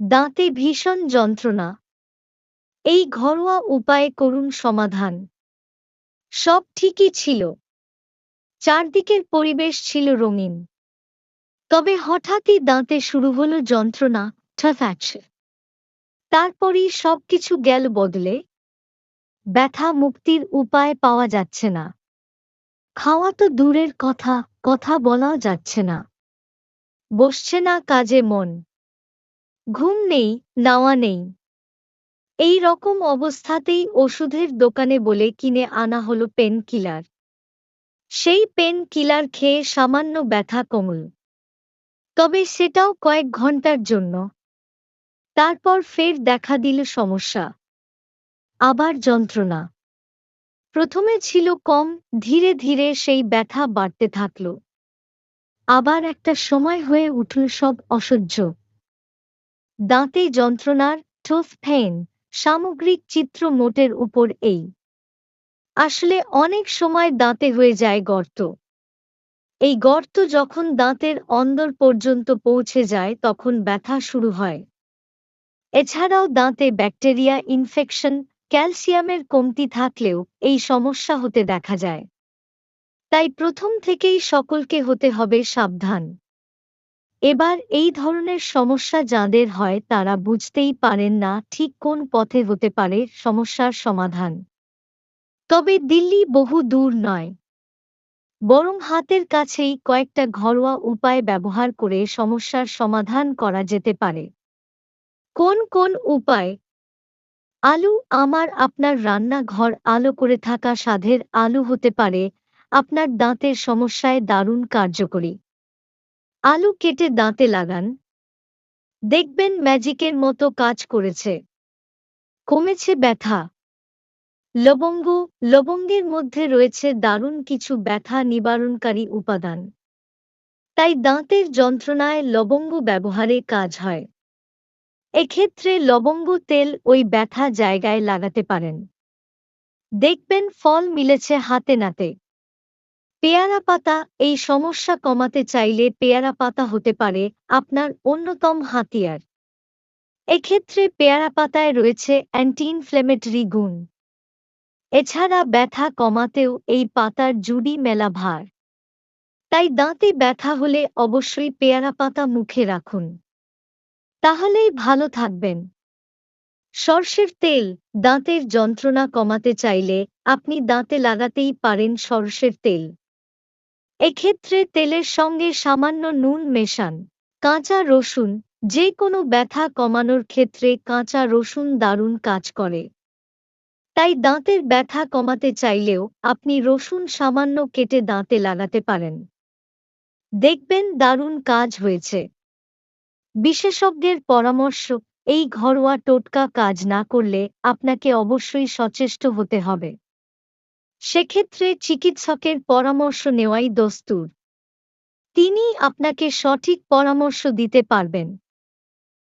দাঁতে ভীষণ যন্ত্রণা। এই ঘরোয়া উপায়ে করুন সমাধান। সব ঠিকই ছিল। চারদিকের পরিবেশ ছিল রঙিন। তবে হঠাৎই দাঁতে শুরু হলো যন্ত্রণা ঠাফাচ্ছে তারপরই সবকিছু গেল বদলে। ব্যথা মুক্তির উপায় পাওয়া যাচ্ছে না। খাওয়া তো দূরের কথা কথা বলাও যাচ্ছে না। বসছে না কাজে মন। ঘুম নেই, নাওয়া নেই। এই রকম অবস্থাতেই ওষুধের দোকানে বলে কিনে আনা হলো পেন কিলার। সেই পেন কিলার খেয়ে সামান্য ব্যথা কমল। তবে সেটাও কয়েক ঘণ্টার জন্য। তারপর ফের দেখা দিল সমস্যা। আবার যন্ত্রণা। প্রথমে ছিল কম, ধীরে ধীরে সেই ব্যথা বাড়তে থাকল। আবার একটা সময় হয়ে উঠল সব অসহ্য। দাঁতে যন্ত্রণার ঠোফ ফেন, সামগ্রিক চিত্র মোটের উপর এই। আসলে অনেক সময় দাঁতে হয়ে যায় গর্ত। এই গর্ত যখন দাঁতের অন্দর পর্যন্ত পৌঁছে যায়, তখন ব্যথা শুরু হয়। এছাড়াও দাঁতে ব্যাকটেরিয়া ইনফেকশন, ক্যালসিয়ামের কমতি থাকলেও এই সমস্যা হতে দেখা যায়। তাই প্রথম থেকেই সকলকে হতে হবে সাবধান। এবার এই ধরনের সমস্যা যাঁদের হয় তারা বুঝতেই পারেন না ঠিক কোন পথে হতে পারে সমস্যার সমাধান। তবে দিল্লি বহু দূর নয়। বরং হাতের কাছেই কয়েকটা ঘরোয়া উপায় ব্যবহার করে সমস্যার সমাধান করা যেতে পারে। কোন কোন উপায়? আলু, আমার, আপনার রান্নাঘর আলো করে থাকা স্বাদের আলু হতে পারে। আপনার দাঁতের সমস্যায় দারুণ কার্যকরী। আলু কেটে দাঁতে লাগান। দেখবেন ম্যাজিকের মতো কাজ করেছে। কমেছে ব্যথা। লবঙ্গ, লবঙ্গের মধ্যে রয়েছে দারুণ কিছু ব্যথা নিবারণকারী উপাদান। তাই দাঁতের যন্ত্রণায় লবঙ্গ ব্যবহারে কাজ হয়। এক্ষেত্রে লবঙ্গ তেল ওই ব্যথা জায়গায় লাগাতে পারেন। দেখবেন ফল মিলেছে হাতে নাতে। পেয়ারা পাতা, এই সমস্যা কমাতে চাইলে পেয়ারা পাতা হতে পারে আপনার অন্যতম হাতিয়ার। এক্ষেত্রে পেয়ারা পাতায় রয়েছে অ্যান্টি ইনফ্লেমেটরি গুণ। এছাড়া ব্যথা কমাতেও এই পাতার জুড়ি মেলা ভার। তাই দাঁতে ব্যথা হলে অবশ্যই পেয়ারা পাতা মুখে রাখুন। তাহলেই ভালো থাকবেন। সর্ষের তেল, দাঁতের যন্ত্রণা কমাতে চাইলে আপনি দাঁতে লাগাতেই পারেন সর্ষের তেল। এক্ষেত্রে তেলের সঙ্গে সামান্য নুন মেশান, কাঁচা রসুন যে কোনো ব্যথা কমানোর ক্ষেত্রে কাঁচা রসুন দারুণ কাজ করে। তাই দাঁতের ব্যথা কমাতে চাইলেও আপনি রসুন সামান্য কেটে দাঁতে লাগাতে পারেন। দেখবেন দারুণ কাজ হয়েছে। বিশেষজ্ঞের পরামর্শ, এই ঘরোয়া টোটকা কাজ না করলে আপনাকে অবশ্যই সচেষ্ট হতে হবে। সেক্ষেত্রে চিকিৎসকের পরামর্শ নেওয়াই দস্তুর। তিনি আপনাকে সঠিক পরামর্শ দিতে পারবেন।